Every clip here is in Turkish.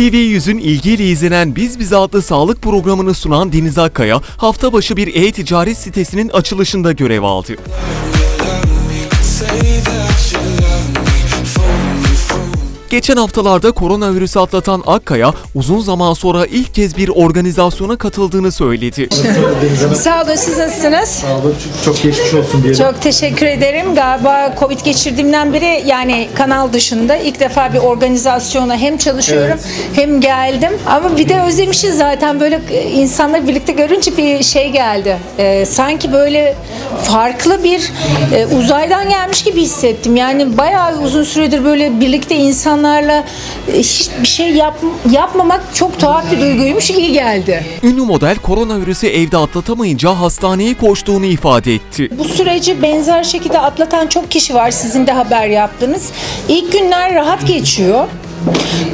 TV100'ün ilgiyle izlenen Biz Bize adlı sağlık programını sunan Deniz Akkaya, hafta başı bir e-ticaret sitesinin açılışında görev aldı. Geçen haftalarda koronavirüsü atlatan Akkaya, uzun zaman sonra ilk kez bir organizasyona katıldığını söyledi. Sağ olun siz nasılsınız? Sağ olun. Çok, geçmiş olsun diyelim. Çok teşekkür ederim. Galiba Covid geçirdiğimden beri yani kanal dışında ilk defa bir organizasyona hem çalışıyorum hem geldim. Ama bir de özlemişiz zaten böyle insanları birlikte görünce bir şey geldi. Ee, sanki böyle farklı bir e, uzaydan gelmiş gibi hissettim. Yani bayağı uzun süredir böyle birlikte insanlarla e, hiçbir şey yap, yapmamak çok tuhaf bir duyguymuş. İyi geldi. Ünlü model koronavirüsü evde atlatamayınca hastaneye koştuğunu ifade etti. Bu süreci benzer şekilde atlatan çok kişi var sizin de haber yaptınız. İlk günler rahat geçiyor.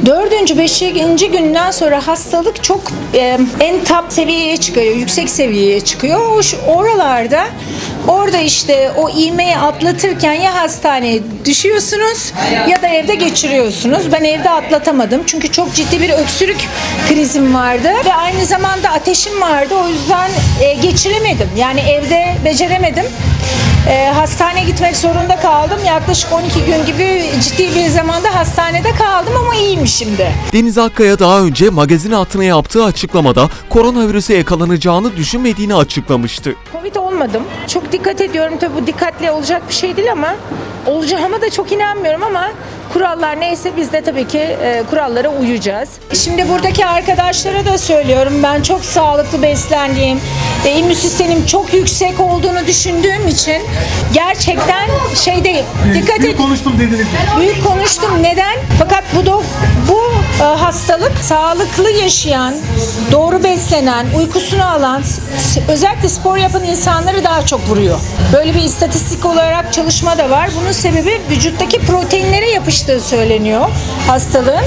Dördüncü, beşinci günden sonra hastalık çok e, en top seviyeye çıkıyor, yüksek seviyeye çıkıyor. O, oralarda, orada işte o iğmeyi atlatırken ya hastaneye düşüyorsunuz ya da evde geçiriyorsunuz. Ben evde atlatamadım çünkü çok ciddi bir öksürük krizim vardı ve aynı zamanda ateşim vardı. O yüzden e, geçiremedim. Yani evde beceremedim. E, hastaneye gitmek zorunda kaldım. Yaklaşık 12 gün gibi ciddi bir zamanda hastanede kaldım ama iyiyim şimdi. Deniz Akkaya daha önce magazin hatına yaptığı açıklamada koronavirüse yakalanacağını düşünmediğini açıklamıştı. Covid olmadım. Çok dikkat ediyorum. Tabii bu dikkatle olacak bir şey değil ama olacağıma da çok inanmıyorum ama kurallar neyse biz de tabii ki e, kurallara uyacağız. Şimdi buradaki arkadaşlara da söylüyorum. Ben çok sağlıklı beslendiğim, e, immün sistemim çok yüksek olduğunu düşündüğüm için gerçekten şey değil. Dikkat Büyük et. konuştum dediniz. Büyük konuştum. Neden? Fakat bu do- bu hastalık sağlıklı yaşayan, doğru beslenen, uykusunu alan, özellikle spor yapan insanları daha çok vuruyor. Böyle bir istatistik olarak çalışma da var. Bunun sebebi vücuttaki proteinlere yapıştığı söyleniyor hastalığın.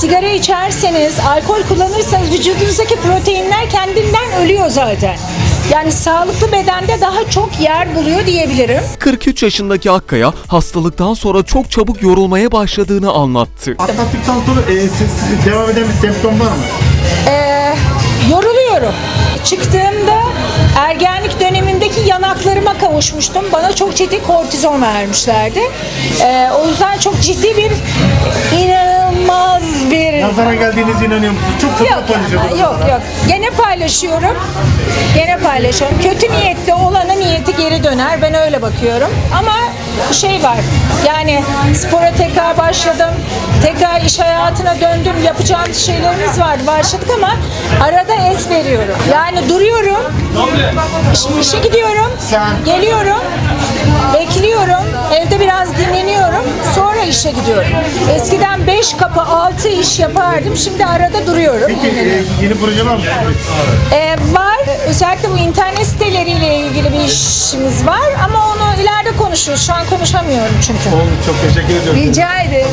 Sigara içerseniz, alkol kullanırsanız vücudunuzdaki proteinler kendinden ölüyor zaten. Yani sağlıklı bedende daha çok yer buluyor diyebilirim. 43 yaşındaki Akkaya hastalıktan sonra çok çabuk yorulmaya başladığını anlattı. Atlattıktan sonra e, siz- siz devam eden bir semptom var mı? Ee, yoruluyorum. Çıktığımda ergenlik dönemindeki yanaklarıma kavuşmuştum. Bana çok ciddi kortizon vermişlerdi. Ee, o yüzden çok ciddi bir inanılmaz bir Nazara geldiğinize inanıyor musunuz? Çok Yok, paylaşıyordunuz. yok yok. Gene paylaşıyorum. Gene paylaşıyorum. Kötü niyetli geri döner. Ben öyle bakıyorum. Ama şey var. Yani spora tekrar başladım. Tekrar iş hayatına döndüm. Yapacağım şeylerimiz vardı. Başladık ama arada es veriyorum. Yani duruyorum. İş- işe gidiyorum. Geliyorum. Bekliyorum. Evde biraz dinleniyorum. Sonra işe gidiyorum. Eskiden 5 kapı 6 iş yapardım. Şimdi arada duruyorum. Peki e, yeni proje var mı? Ee, var. İşimiz var ama onu ileride konuşuruz. Şu an konuşamıyorum çünkü. Oldu çok teşekkür ediyorum. Rica ederim.